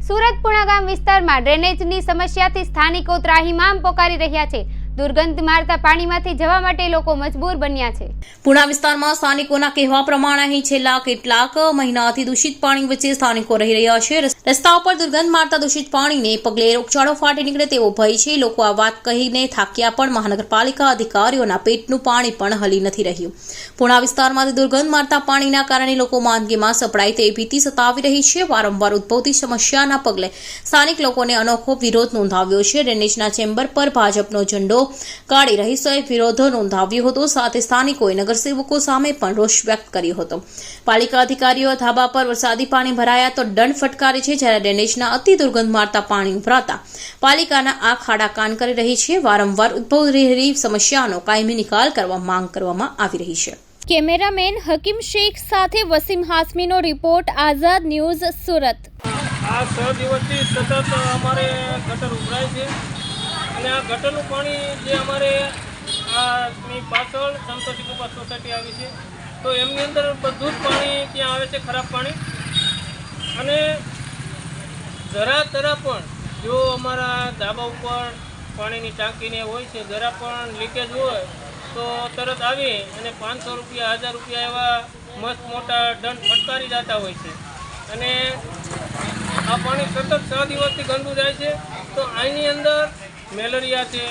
સુરત પુણાગામ વિસ્તારમાં ડ્રેનેજની સમસ્યાથી સ્થાનિકો ત્રાહિમામ પોકારી રહ્યા છે. દુર્ગંધ મારતા પાણીમાંથી જવા માટે લોકો મજબૂર બન્યા છે. પુણા વિસ્તારમાં સ્થાનિકોના કહેવા પ્રમાણે અહીં છેલ્લા કેટલાક મહિનાથી દૂષિત પાણી વચ્ચે સ્થાનિકો રહી રહ્યા છે. રસ્તા ઉપર દુર્ગંધ મારતા દૂષિત પાણીને પગલે રોગચાળો ફાટી નીકળે તેવો ભય છે. લોકો આ વાત કહીને થાક્યા પણ મહાનગરપાલિકા અધિકારીઓના પેટનું પાણી પણ હલી નથી રહ્યું. પુણા વિસ્તારમાંથી દુર્ગંધ મારતા પાણીના કારણે લોકો માંદગીમાં સપડાય તેવી ભીતિ સતાવી રહી છે. વારંવાર ઉદ્ભવતી સમસ્યાના પગલે સ્થાનિક લોકોને અનોખો વિરોધ નોંધાવ્યો છે. ડ્રેનેજના ચેમ્બર પર ભાજપનો ઝંડો કાઢી રહીશોએ વિરોધ નોંધાવ્યો હતો. સાથે સ્થાનિકોએ નગરસેવકો સામે પણ રોષ વ્યક્ત કર્યો હતો. પાલિકા અધિકારીઓ ધાબા પર વરસાદી પાણી ભરાયા તો દંડ ફટકારે છે જ્યારે ડ્રેનેજના અતિ દુર્ગંધ મારતા પાણી ઉભરાતા પાલિકાના આ ખાડા કાન કરી રહી છે. વારંવાર ઉદ્ભવ રહેલી સમસ્યાનો કાયમી નિકાલ કરવા માંગ કરવામાં આવી રહી છે. કેમેરામેન હકીમ શેખ સાથે વસીમ હાસમીનો રિપોર્ટ આઝાદ ન્યૂઝ સુરત. આ છ દિવસથી સતત અમારે ગટર ઉભરાય છે. અને આ ગટરનું પાણી જે અમારે આની પાછળ સંતોષી કૃપા સોસાયટી આવી છે. તો એમની અંદર બધું જ પાણી ત્યાં આવે છે, ખરાબ પાણી. અને જરા તરા પણ જો અમારા ધાબા ઉપર પાણીની ટાંકીને હોય છે, જરા પણ લીકેજ હોય, તો તરત આવી અને પાંચસો રૂપિયા, હજાર રૂપિયા એવા મસ્ત મોટા દંડ ફટકારી જતા હોય છે. અને આ પાણી સતત છ દિવસથી ગંદુ જાય છે. તો આની અંદર મેલેરિયા છે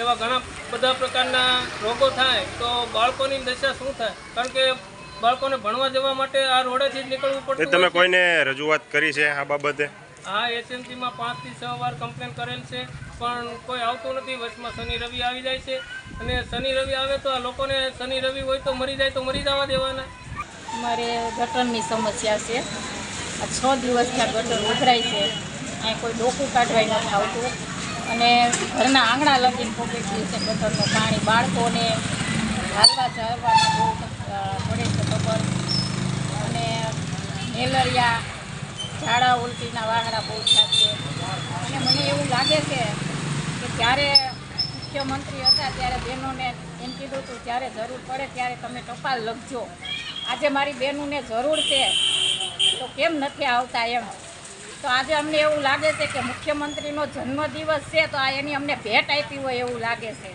એવા ઘણા બધા પ્રકારના રોગો થાય તો બાળકોની દશા શું થાય? કારણ કે બાળકોને ભણવા જવા માટે આ રોડેથી જ નીકળવું પડે પડતું તમે કોઈને રજૂઆત કરી છે આ બાબતે? હા એસએમસીમાં પાંચથી છ વાર કમ્પ્લેન કરેલ છે પણ કોઈ આવતું નથી. વચમાં શનિ રવિ આવી જાય છે અને શનિ રવિ આવે તો આ લોકોને શનિ રવિ હોય તો મરી જાય તો મરી જવા દેવાના. મારે ગટરની સમસ્યા છે. આ છ દિવસથી આ ગટર ઉભરાય છે. અહીં કોઈ ડોકું કાઢવાય નથી આવતું. અને ઘરના આંગણા લગીને પોકે ગયું છે ગટરનું પાણી. બાળકોને હાલવા ચાલવામાં બહુ પડે છે ખબર. અને મેલેરિયા, ઝાડા, ઉલટીના વાહડા બહુ છે. અને મને એવું લાગે છે કે જ્યારે મુખ્યમંત્રી હતા ત્યારે બહેનોને એમ કીધું હતું, જ્યારે જરૂર પડે ત્યારે તમે ટપાલ લખજો. આજે મારી બહેનોને જરૂર છે, તો કેમ નથી આવતા એમ? તો આજે અમને એવું લાગે છે કે મુખ્યમંત્રીનો જન્મદિવસ છે, તો આ એની અમને ભેટ આપી હોય એવું લાગે છે.